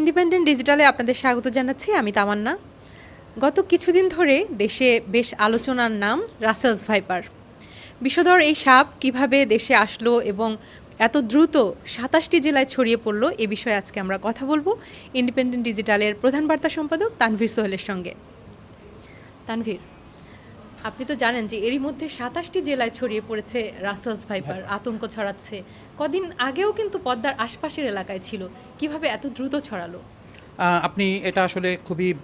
Independent ডিজিটালে আপনাদের স্বাগত জানাচ্ছি, আমি তামান্না। গত কিছুদিন ধরে দেশে বেশ আলোচনার নাম রাসেলস ভাইপার বিষধর এই সাপ কীভাবে দেশে আসলো এবং এত দ্রুত সাতাশটি জেলায় ছড়িয়ে পড়ল, এ বিষয়ে আজকে আমরা কথা বলব ইন্ডিপেন্ডেন্ট ডিজিটালের প্রধান বার্তা সম্পাদক তানভীর সোহেলের সঙ্গে। তানভীর আপনি তো জানেন যে এরই মধ্যে সাতাশটি জেলায় ছড়িয়ে পড়েছে রাসেলস ভাইপার আতঙ্ক ছড়াচ্ছে। কদিন আগেও কিন্তু পদ্মার আশপাশের এলাকায় ছিল। কীভাবে এত দ্রুত ছড়ালো? আপনি এটা আসলে খুবই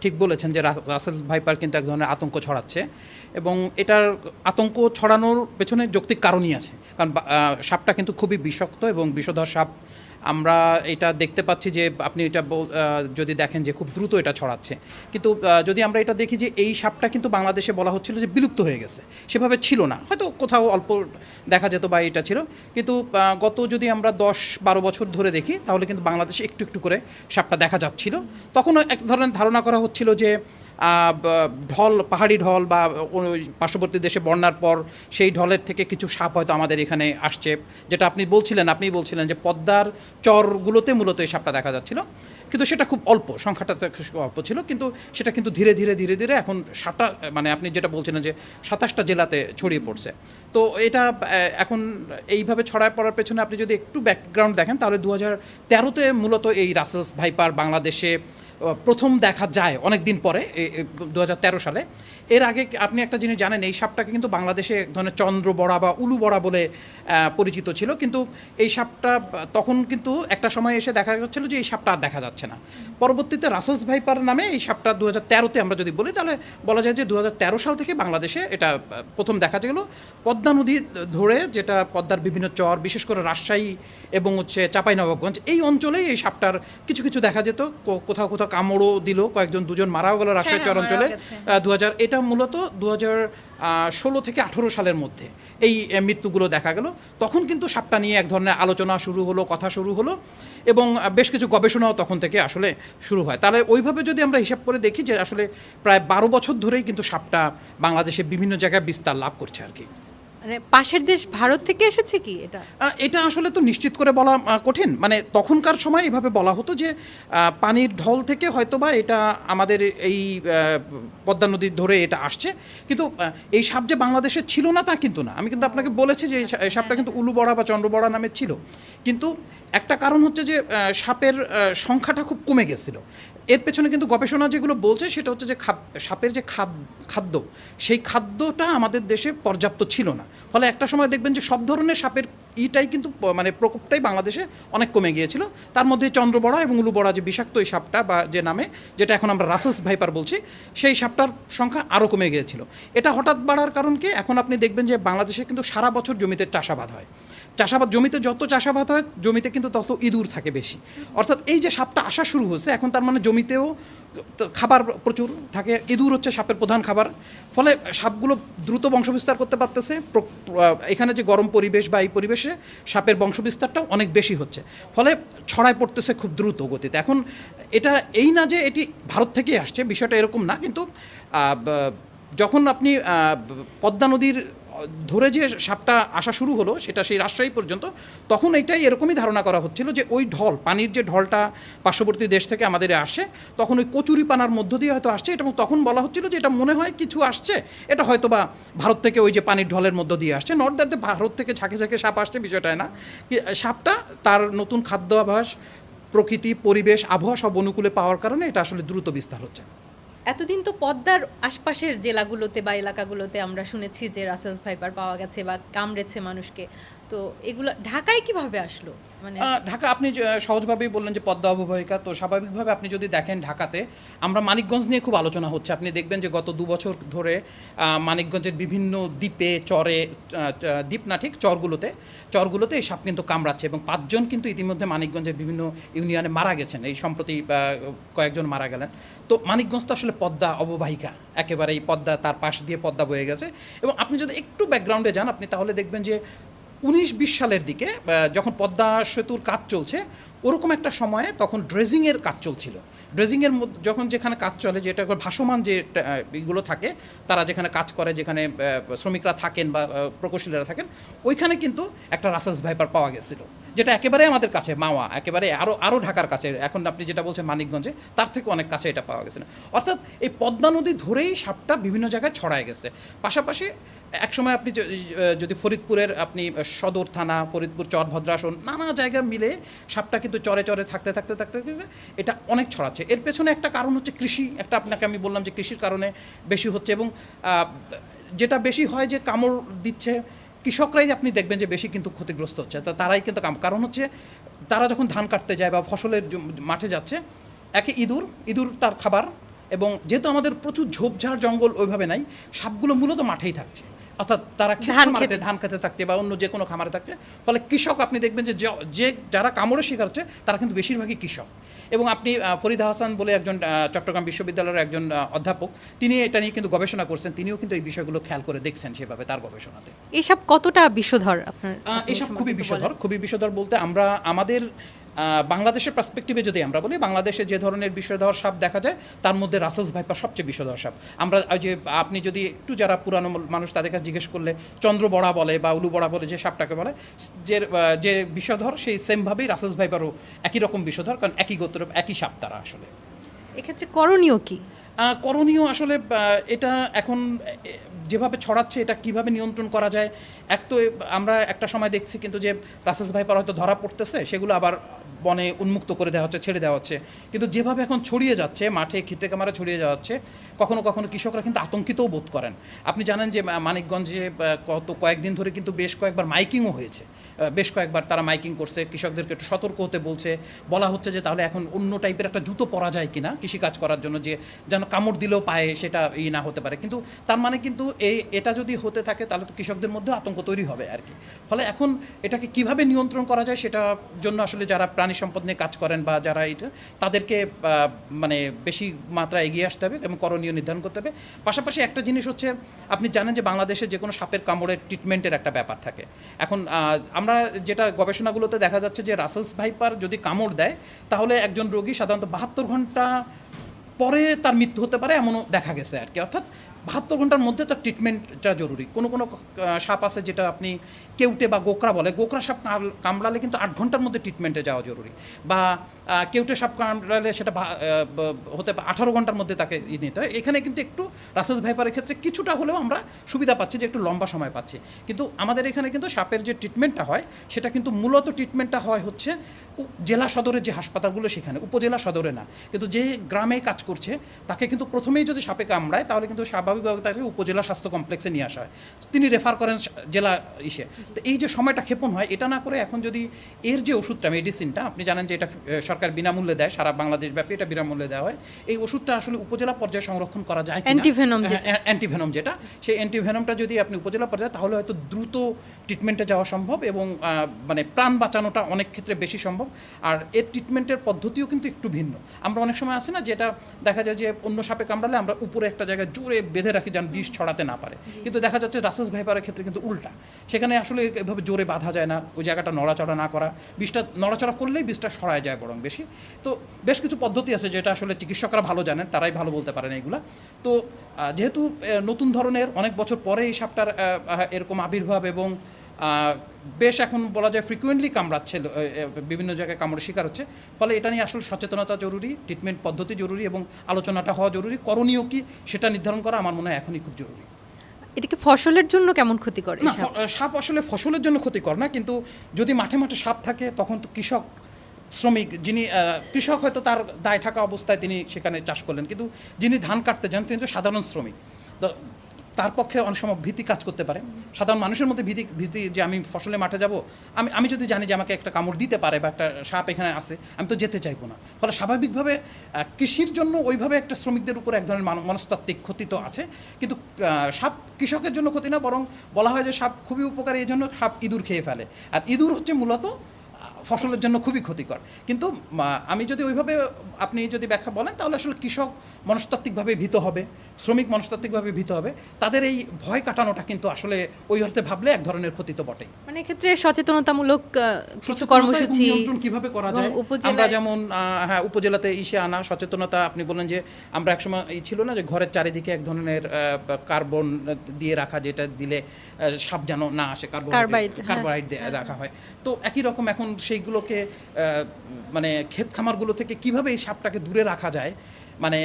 ঠিক বলেছেন যে রাস- রাসেল ভাইপার কিন্তু এক ধরনের আতঙ্ক ছড়াচ্ছে এবং এটার আতঙ্ক ছড়ানোর পেছনে যৌক্তিক কারণই আছে। কারণ সাপটা কিন্তু খুবই বিষাক্ত এবং বিষধর সাপ আমরা এটা দেখতে পাচ্ছি যে আপনি এটা যদি দেখেন যে খুব দ্রুত এটা ছড়াচ্ছে। কিন্তু যদি আমরা এটা দেখি যে এই সাপটা কিন্তু বাংলাদেশে বলা হচ্ছিল যে বিলুপ্ত হয়ে গেছে। সেভাবে ছিল না। হয়তো কোথাও অল্প দেখা যেত বা এটা ছিল। কিন্তু গত যদি আমরা দশ বারো বছর ধরে দেখি, তাহলে কিন্তু বাংলাদেশে একটু একটু করে সাপটা দেখা যাচ্ছিল। তখন এক ধরনের ধারণা করা হচ্ছিল যে ঢল, পাহাড়ি ঢল বা পার্শ্ববর্তী দেশে বন্যার পর সেই ঢলের থেকে কিছু সাপ হয়তো আমাদের এখানে আসছে। যেটা আপনি বলছিলেন আপনি বলছিলেন যে পদ্মার চরগুলোতে মূলত এই সাপটা দেখা যাচ্ছিল। কিন্তু সেটা খুব অল্প, সংখ্যাটা অল্প ছিল। কিন্তু সেটা কিন্তু ধীরে ধীরে ধীরে ধীরে এখন সাতটা মানে আপনি যেটা বলছিলেন যে সাতাশটা জেলাতে ছড়িয়ে পড়ছে। তো এটা এখন এইভাবে ছড়ায় পড়ার পেছনে আপনি যদি একটু ব্যাকগ্রাউন্ড দেখেন, তাহলে দু হাজার তেরোতে মূলত এই রাসেলস ভাইপার বাংলাদেশে প্রথম দেখা যায় অনেক দিন পরে দু হাজার তেরো সালে। এর আগে আপনি একটা জিনিস জানেন, এই সাপটাকে কিন্তু বাংলাদেশে এক ধরনের চন্দ্র বড়া বা উলু বড়া বলে পরিচিত ছিল। কিন্তু এই সাপটা তখন কিন্তু একটা সময় এসে দেখা যাচ্ছিল যে এই সাপটা আর দেখা যাচ্ছে না। পরবর্তীতে রাসেলস ভাইপার নামে এই সাপটা দু তেরোতে আমরা যদি বলি, তাহলে বলা যায় যে দু হাজার তেরো সাল থেকে বাংলাদেশে এটা প্রথম দেখা গেল। পদ্মা নদী ধরে যেটা পদ্মার বিভিন্ন চর, বিশেষ করে রাজশাহী এবং হচ্ছে চাঁপাইনবাবগঞ্জ, এই অঞ্চলেই এই সাপটার কিছু কিছু দেখা যেত। কোথাও কোথাও কামড়ও দিল কয়েকজন দুজন মারাও গেল রাজশাহী চর অঞ্চলে দু হাজার এটা মূলত দু হাজার ষোলো থেকে আঠেরো সালের মধ্যে এই মৃত্যুগুলো দেখা গেল। তখন কিন্তু সাপটা নিয়ে এক ধরনের আলোচনা শুরু হলো কথা শুরু হলো এবং বেশ কিছু গবেষণাও তখন থেকে আসলে শুরু হয়। তাহলে ওইভাবে যদি আমরা হিসাব করে দেখি যে আসলে প্রায় বারো বছর ধরেই কিন্তু সাপটা বাংলাদেশে বিভিন্ন জায়গায় বিস্তার লাভ করছে আর কি। মানে পাশের দেশ ভারত থেকে এসেছে কি এটা? এটা আসলে তো নিশ্চিত করে বলা কঠিন। মানে তখনকার সময় এভাবে বলা হতো যে পানির ঢল থেকে হয়তোবা এটা আমাদের এই পদ্মা নদীর ধরে এটা আসছে। কিন্তু এই সাপ যে বাংলাদেশে ছিল না তা কিন্তু না। আমি কিন্তু আপনাকে বলেছি যে, এই সাপটা কিন্তু উলুবড়া বা চন্দ্রবড়া নামে ছিল। কিন্তু একটা কারণ হচ্ছে যে সাপের সংখ্যাটা খুব কমে গেছিল। এর পেছনে কিন্তু গবেষণা যেগুলো বলছে, সেটা হচ্ছে যে সাপের যে খাদ- খাদ্য, সেই খাদ্যটা আমাদের দেশে পর্যাপ্ত ছিল না। ফলে একটা সময় দেখবেন যে সব ধরনের সাপের ইটাই কিন্তু মানে প্রকোপটাই বাংলাদেশে অনেক কমে গিয়েছিল। তার মধ্যে চন্দ্রবড়া এবং উলুবড়া যে বিষাক্ত এই সাপটা বা যে নামে, যেটা এখন আমরা রাসেলস ভাইপার বলছি, সেই সাপটার সংখ্যা আরও কমে গিয়েছিল। এটা হঠাৎ বাড়ার কারণ কি? এখন আপনি দেখবেন যে বাংলাদেশে কিন্তু সারা বছর জমিতে চাষাবাদ হয়। চাষাবাদ, জমিতে যত চাষাবাদ হয়, জমিতে কিন্তু তত ইঁদুর থাকে বেশি। অর্থাৎ এই যে সাপটা আসা শুরু হচ্ছে এখন তার মানে জমিতেও খাবার প্রচুর থাকে, ইঁদুর হচ্ছে সাপের প্রধান খাবার। ফলে সাপগুলো দ্রুত বংশবিস্তার করতে পারতেছে প্র- প্র- এখানে যে গরম পরিবেশ বা এই পরিবেশে সাপের বংশবিস্তারটাও অনেক বেশি হচ্ছে। ফলে ছড়ায় পড়তেছে খুব দ্রুত গতিতে। এখন এটা এই না যে এটি ভারত থেকেই আসছে, বিষয়টা এরকম না, কিন্তু যখন আপনি পদ্মা নদীর ধরে যে সাপটা আসা শুরু হলো, সেটা সেই রাজশাহী পর্যন্ত, তখন এইটাই এরকমই ধারণা করা হচ্ছিল যে ওই ঢল, পানির যে ঢলটা পার্শ্ববর্তী দেশ থেকে আমাদের আসে, তখন ওই কচুরি পানার মধ্য দিয়ে হয়তো আসছে এবং তখন বলা হচ্ছিল যে এটা মনে হয় কিছু আসছে, এটা হয়তো বা ভারত থেকে ওই যে পানির ঢলের মধ্য দিয়ে আসছে নট দ্যাট ভারত থেকে ঝাঁকে ঝাঁকে সাপ আসছে, বিষয়টাই না সাপটা তার নতুন খাদ্যাভাস, প্রকৃতি, পরিবেশ, আবহাওয়া সব অনুকূলে পাওয়ার কারণে এটা আসলে দ্রুত বিস্তার হচ্ছে। এতদিন তো পদ্মার আশপাশের জেলাগুলোতে বা এলাকাগুলোতে আমরা শুনেছি যে রাসেলস ভাইপার পাওয়া গেছে বা কামড়েছে মানুষকে। তো এগুলো, ঢাকায় কীভাবে আসলো? মানে ঢাকা আপনি সহজভাবেই বললেন যে পদ্মা অববাহিকা, তো স্বাভাবিকভাবে আপনি যদি দেখেন ঢাকাতে, আমরা মানিকগঞ্জ নিয়ে খুব আলোচনা হচ্ছে। আপনি দেখবেন যে গত দু বছর ধরে মানিকগঞ্জের বিভিন্ন দ্বীপে চরে দ্বীপ না ঠিক, চরগুলোতে চরগুলোতে এই সাপ কিন্তু কামড়াচ্ছে এবং পাঁচজন কিন্তু ইতিমধ্যে মানিকগঞ্জের বিভিন্ন ইউনিয়নে মারা গেছেন। এই সম্প্রতি কয়েকজন মারা গেলেন। তো মানিকগঞ্জ তো আসলে পদ্মা অববাহিকা একেবারে এই পদ্মা, তার পাশ দিয়ে পদ্মা বয়ে গেছে। এবং আপনি যদি একটু ব্যাকগ্রাউন্ডে যান, আপনি তাহলে দেখবেন যে উনিশ বিশ সালের দিকে যখন পদ্মা সেতুর কাজ চলছে, ওরকম একটা সময়ে তখন ড্রেজিংয়ের কাজ চলছিল। ড্রেজিংয়ের মধ্যে, যখন যেখানে কাজ চলে, যেটা ভাসমান যে এগুলো থাকে, তারা যেখানে কাজ করে, যেখানে শ্রমিকরা থাকেন বা প্রকৌশলীরা থাকেন, ওইখানে কিন্তু একটা রাসেলস ভাইপার পাওয়া গেছিল। যেটা একেবারে আমাদের কাছে মাওয়া, একেবারে আরও আরও ঢাকার কাছে, এখন আপনি যেটা বলছেন মানিকগঞ্জে, তার থেকে অনেক কাছে এটা পাওয়া গেছে না। অর্থাৎ এই পদ্মা নদী ধরেই সাপটা বিভিন্ন জায়গায় ছড়ায় গেছে। পাশাপাশি একসময় আপনি যদি ফরিদপুরের আপনি সদর থানা, ফরিদপুর চর ভদ্রাসন, নানা জায়গা মিলে সাপটা কিন্তু চরে চরে থাকতে থাকতে থাকতে থাকতে এটা অনেক ছড়াচ্ছে। এর পেছনে একটা কারণ হচ্ছে কৃষি, একটা আপনাকে আমি বললাম যে কৃষির কারণে বেশি হচ্ছে এবং যেটা বেশি হয় যে কামড় দিচ্ছে কৃষকরাই আপনি দেখবেন যে বেশি কিন্তু ক্ষতিগ্রস্ত হচ্ছে, তা তারাই কিন্তু কারণ হচ্ছে তারা যখন ধান কাটতে যায় বা ফসলের মাঠে যাচ্ছে, একে ইঁদুর ইঁদুর তার খাবার এবং যেহেতু আমাদের প্রচুর ঝোপঝাড় জঙ্গল ওইভাবে নাই, সাপগুলো মূলত মাঠেই থাকছে। অর্থাৎ তারা খেতে। ধান খেতে থাকছে বা অন্য যে কোনো খামারে থাকছে। ফলে কৃষক আপনি দেখবেন যে যে যারা কামড়ের শিকার হচ্ছে তারা কিন্তু বেশিরভাগই কৃষক। এবং আপনি ফরিদা হাসান বলে একজন চট্টগ্রাম বিশ্ববিদ্যালয়ের একজন অধ্যাপক তিনি এটা নিয়ে কিন্তু গবেষণা করছেন। তিনিও কিন্তু এই বিষয়গুলো খেয়াল করে দেখছেন সেভাবে তার গবেষণাতে। এই সাপ কতটা বিষধর আপনার এসব খুবই বিষধর খুবই বিষধর বলতে আমরা আমাদের বাংলাদেশের পার্সপেক্টিভে যদি আমরা বলি, বাংলাদেশে যে ধরনের বিষধর সাপ দেখা যায়, তার মধ্যে রাসেলস ভাইপার সবচেয়ে বিষধর সাপ। আমরা ওই যে আপনি যদি একটু যারা পুরানো মানুষ তাদের কাছে জিজ্ঞেস করলে চন্দ্র চন্দ্রবড়া বলে বা উলু বড়া বলে যে সাপটাকে বলে যে যে বিষধর, সেই সেমভাবেই রাসেলস ভাইপারও একই রকম বিষধর, কারণ একই গোত্র একই সাপ তারা আসলে। এক্ষেত্রে করণীয় কি? করণীয় আসলে এটা এখন যেভাবে ছড়াচ্ছে, এটা কীভাবে নিয়ন্ত্রণ করা যায়? এক তো আমরা একটা সময় দেখছি কিন্তু যে রাসেস ভাইপার হয়তো ধরা পড়তেছে, সেগুলো আবার বনে উন্মুক্ত করে দেওয়া হচ্ছে, ছেড়ে দেওয়া হচ্ছে। কিন্তু যেভাবে এখন ছড়িয়ে যাচ্ছে, মাঠে খেতে কামারে ছড়িয়ে যাওয়া হচ্ছে, কখনো কখনো কৃষকরা কিন্তু আতঙ্কিতও বোধ করেন। আপনি জানেন যে মানিকগঞ্জে কত কয়েকদিন ধরে কিন্তু বেশ কয়েকবার মাইকিংও হয়েছে। বেশ কয়েকবার তারা মাইকিং করছে, কৃষকদেরকে একটু সতর্ক হতে বলছে। বলা হচ্ছে যে, তাহলে এখন অন্য টাইপের একটা জুতো পরা যায় কিনা, কৃষিকাজ করার জন্য যে, যেন কামড় দিলেও পায়ে, সেটা ই না হতে পারে। কিন্তু তার মানে কিন্তু এই, এটা যদি হতে থাকে, তাহলে তো কৃষকদের মধ্যে আতঙ্ক তৈরি হবে আর কি। ফলে এখন এটাকে কীভাবে নিয়ন্ত্রণ করা যায় সেটার জন্য আসলে যারা প্রাণী সম্পদ নিয়ে কাজ করেন বা যারা এটা, তাদেরকে মানে বেশি মাত্রা এগিয়ে আসতে হবে এবং করণীয় নির্ধারণ করতে হবে। পাশাপাশি একটা জিনিস হচ্ছে, আপনি জানেন যে বাংলাদেশে যে কোনো সাপের কামড়ের ট্রিটমেন্টের একটা ব্যাপার থাকে। এখন আমরা যেটা গবেষণাগুলোতে দেখা যাচ্ছে যে রাসেলস ভাইপার যদি কামড় দেয়, তাহলে একজন রোগী সাধারণত বাহাত্তর ঘণ্টা পরে তার মৃত্যু হতে পারে এমনও দেখা গেছে আর কি। অর্থাৎ বাহাত্তর ঘণ্টার মধ্যে তার ট্রিটমেন্টটা জরুরি। কোনো কোনো সাপ আছে যেটা আপনি কেউটে বা গোকরা বলে, গোকরা সাপ কামড়ালে কিন্তু আট ঘণ্টার মধ্যে ট্রিটমেন্টে যাওয়া জরুরি। বা কেউটে সাপ কামড়ালে সেটা হতে আঠারো ঘণ্টার মধ্যে তাকে নিতে হয়। এখানে কিন্তু একটু রাসেস ভাইপারের ক্ষেত্রে কিছুটা হলেও আমরা সুবিধা পাচ্ছি যে একটু লম্বা সময় পাচ্ছি। কিন্তু আমাদের এখানে কিন্তু সাপের যে ট্রিটমেন্টটা হয়, সেটা কিন্তু মূলত ট্রিটমেন্টটা হয় হচ্ছে জেলা সদরের যে হাসপাতালগুলো সেখানে, উপজেলা সদরে না। কিন্তু যে গ্রামে কাজ করছে, তাকে কিন্তু প্রথমেই যদি সাপে কামড়ায়, তাহলে কিন্তু স্বাভাবিকভাবে তাকে উপজেলা স্বাস্থ্য কমপ্লেক্সে নিয়ে আসা হয়। তিনি রেফার করেন জেলা ইসে। তো এই যে সময়টা ক্ষেপণ হয় এটা না করে এখন যদি এর যে ওষুধটা মেডিসিনটা আপনি জানেন যে এটা সরকার বিনামূল্যে দেয় সারা বাংলাদেশ ব্যাপী এটা বিনামূল্যে দেওয়া হয়। এই ওষুধটা আসলে উপজেলা পর্যায়ে সংরক্ষণ করা যায় অ্যান্টিভেনম। অ্যান্টিভেনম যেটা। সেই অ্যান্টিভেনমটা যদি আপনি উপজেলা পর্যায়ে তাহলে হয়তো দ্রুত ট্রিটমেন্টে যাওয়া সম্ভব এবং মানে প্রাণ বাঁচানোটা অনেক ক্ষেত্রে বেশি সম্ভব। আর এর ট্রিটমেন্টের পদ্ধতিও কিন্তু একটু ভিন্ন। আমরা অনেক সময় আছে না যেটা দেখা যায় যে অন্য সাপে কামড়ালে আমরা উপরে একটা জায়গায় জোরে বেঁধে রাখি যেন বিষ ছড়াতে না পারে। কিন্তু দেখা যাচ্ছে রাসেস ভাইপারের ক্ষেত্রে কিন্তু উল্টা। সেখানে আসলে এভাবে জোরে বাঁধা যায় না ওই জায়গাটা নড়াচড়া না করা। বিষটা নড়াচড়া করলেই বিষটা সরায় যায় বরং বেশি। তো বেশ কিছু পদ্ধতি আছে যেটা আসলে চিকিৎসকরা ভালো জানেন তারাই ভালো বলতে পারেন এইগুলা। তো যেহেতু নতুন ধরনের অনেক বছর পরে এই সাপটার এরকম আবির্ভাব এবং বেশ এখন বলা যায় ফ্রিকুয়েন্টলি কামড়াচ্ছে বিভিন্ন জায়গায় কামড়ের শিকার হচ্ছে। ফলে এটা নিয়ে আসলে সচেতনতা জরুরি ট্রিটমেন্ট পদ্ধতি জরুরি এবং আলোচনাটা হওয়া জরুরি। করণীয় কি সেটা নির্ধারণ করা আমার মনে হয় এখনই খুব জরুরি। এটাকে ফসলের জন্য কেমন ক্ষতি করে সাপ? আসলে ফসলের জন্য ক্ষতিকর না কিন্তু যদি মাঠে মাঠে সাপ থাকে তখন তো কৃষক শ্রমিক যিনি কৃষক হয়তো তার দায় থাকা অবস্থায় তিনি সেখানে চাষ করলেন। কিন্তু যিনি ধান কাটতে যান তিনি তো সাধারণ শ্রমিক। তার পক্ষে অনেক সময় ভীতি কাজ করতে পারে। সাধারণ মানুষের মধ্যে ভীতি ভীতি যে আমি ফসলে মাঠে যাব, আমি আমি যদি জানি যে আমাকে একটা কামড় দিতে পারে বা একটা সাপ এখানে আছে, আমি তো যেতে চাইব না। ফলে স্বাভাবিকভাবে কৃষির জন্য ওইভাবে একটা শ্রমিকদের উপর এক ধরনের মান- মনস্তাত্ত্বিক ক্ষতি তো আছে। কিন্তু সাপ কৃষকের জন্য ক্ষতি না, বরং বলা হয় যে সাপ খুবই উপকারী এই জন্য সাপ ইঁদুর খেয়ে ফেলে। আর ইঁদুর হচ্ছে মূলত ফসলের জন্য খুবই ক্ষতিকর। কিন্তু আমি যদি ওইভাবে আপনি যদি ব্যাখ্যা বলেন তাহলে আসলে কৃষক মনস্তাত্ত্বিকভাবে ভীত হবে শ্রমিক মনস্তাত্ত্বিকভাবে ভীত হবে। তাদের এই ভয় কাটানোটা কিন্তু আসলে ওই অর্থে ভাবলে এক ধরনের ক্ষতি তো বটেই। মানে এক্ষেত্রে সচেতনতামূলক কিছু কর্মসূচি কীভাবে করা যায়? আমরা যেমন হ্যাঁ উপজেলাতে ইসে আনা সচেতনতা আপনি বলেন যে আমরা একসময় এই ছিল না যে ঘরের চারিদিকে এক ধরনের কার্বন দিয়ে রাখা যেটা দিলে সাপ যেন না আসে কার্বাইড, কার্বাইড হ্যাঁ। দিয়ে রাখা হয়। তো একই রকম এখন সেইগুলোকে মানে ক্ষেত খামারগুলো থেকে কীভাবে এই সাপটাকে দূরে রাখা যায় মানে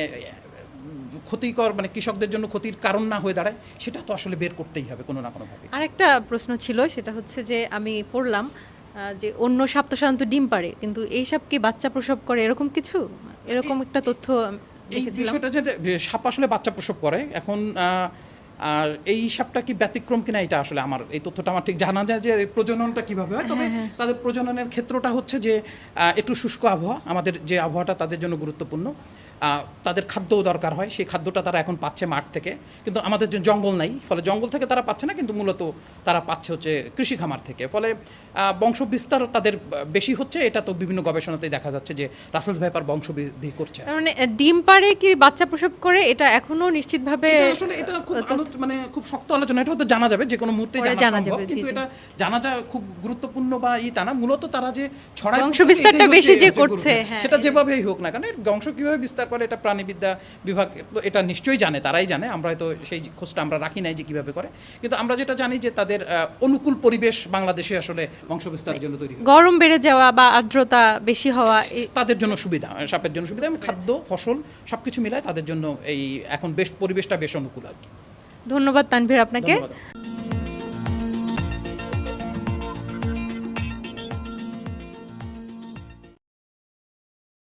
ক্ষতিকর মানে কৃষকদের জন্য ক্ষতির কারণ না হয়ে দাঁড়ায় সেটা তো আসলে বের করতেই হবে কোনো না কোনোভাবে। আরেকটা প্রশ্ন ছিল সেটা হচ্ছে যে আমি পড়লাম যে অন্য সাপ তো সাধারণত ডিম পারে কিন্তু এই সাপ কি বাচ্চা প্রসব করে এরকম কিছু? এরকম একটা তথ্য এই বিষয়টা যে সাপ আসলে বাচ্চা প্রসব করে এখন আর এই হিসাবটা কি ব্যতিক্রম কিনা এটা আসলে আমার এই তথ্যটা আমার ঠিক জানা যায় যে প্রজননটা কীভাবে হয়? তবে তাদের প্রজননের ক্ষেত্রটা হচ্ছে যে একটু শুষ্ক আবহাওয়া আমাদের যে আবহাওয়াটা তাদের জন্য গুরুত্বপূর্ণ। তাদের খাদ্যও দরকার হয়। সেই খাদ্যটা তারা এখন পাচ্ছে মাঠ থেকে। কিন্তু আমাদের যে জঙ্গল নাই ফলে জঙ্গল থেকে তারা পাচ্ছে না কিন্তু মূলত তারা পাচ্ছে হচ্ছে কৃষি খামার থেকে। ফলে বংশ বিস্তার তাদের বেশি হচ্ছে এটা তো বিভিন্ন গবেষণাতেই দেখা যাচ্ছে যে রাসেলস ভাইপার বংশ বৃদ্ধি করছে মানে ডিম পারে কি বাচ্চা প্রসব করে এটা এখনও নিশ্চিতভাবে আসলে এটা খুব মানে খুব শক্ত আলোচনা এটা হয়তো জানা যাবে যে কোনো মুহূর্তে জানা যাবে, কিন্তু এটা জানা যা খুব গুরুত্বপূর্ণ বা ই তা না মূলত তারা যে ছড়ায় বংশ বিস্তারটা বেশি যে করছে, হ্যাঁ, সেটা এই- যেভাবেই হোক না এর বংশ কীভাবে বিস্তার করে এটা প্রাণীবিদ্যা বিভাগ তো এটা নিশ্চয়ই জানে তারাই জানে। আমরা হয়তো সেই খোঁজটা আমরা রাখি নাই যে কীভাবে করে। কিন্তু আমরা যেটা জানি যে তাদের অনুকূল পরিবেশ বাংলাদেশে আসলে বংশ বিস্তারের জন্য তৈরি গরম বেড়ে যাওয়া বা আর্দ্রতা বেশি হওয়া তাদের জন্য সুবিধা সাপের জন্য সুবিধা এবং খাদ্য ফসল সবকিছু মিলায় তাদের জন্য এই এখন বেশ পরিবেশটা বেশ অনুকূল আর কি। ধন্যবাদ তানভীর আপনাকে।